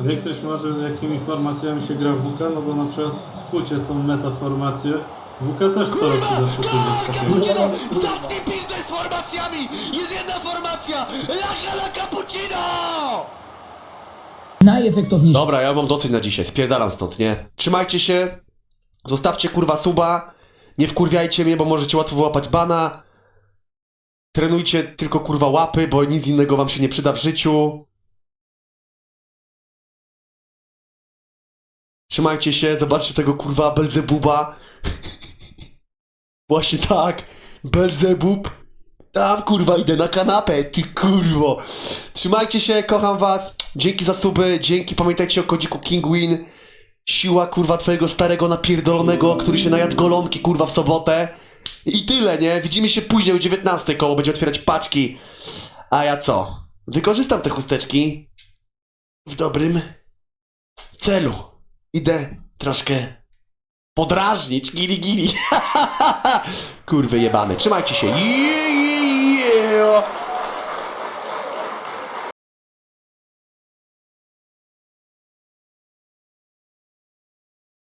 A wie ktoś może jakimi formacjami się gra w WK? No bo na przykład w płycie są metaformacje. W WK też co roku zawsze coś takiego. Cappuccino! Zamknij pizdę z formacjami! Jest jedna formacja! La Hala Cappuccino! Najefektowniejszy Dobra, ja mam dosyć na dzisiaj, spierdalam stąd, nie? Trzymajcie się, zostawcie kurwa suba, nie wkurwiajcie mnie, bo możecie łatwo wyłapać bana. Trenujcie tylko kurwa łapy, bo nic innego wam się nie przyda w życiu. Trzymajcie się, zobaczcie tego kurwa Belzebuba. Właśnie tak, Belzebub. Tam kurwa idę na kanapę, ty kurwo. Trzymajcie się, kocham was. Dzięki za suby, dzięki, pamiętajcie o kodziku Kingwin. Siła kurwa twojego starego napierdolonego, który się najadł golonki kurwa w sobotę. I tyle, nie? Widzimy się później o 19 koło, będzie otwierać paczki. A ja co? Wykorzystam te chusteczki w dobrym celu. Idę troszkę podrażnić, gili gili. Kurwy jebany. Trzymajcie się. Je, je, je.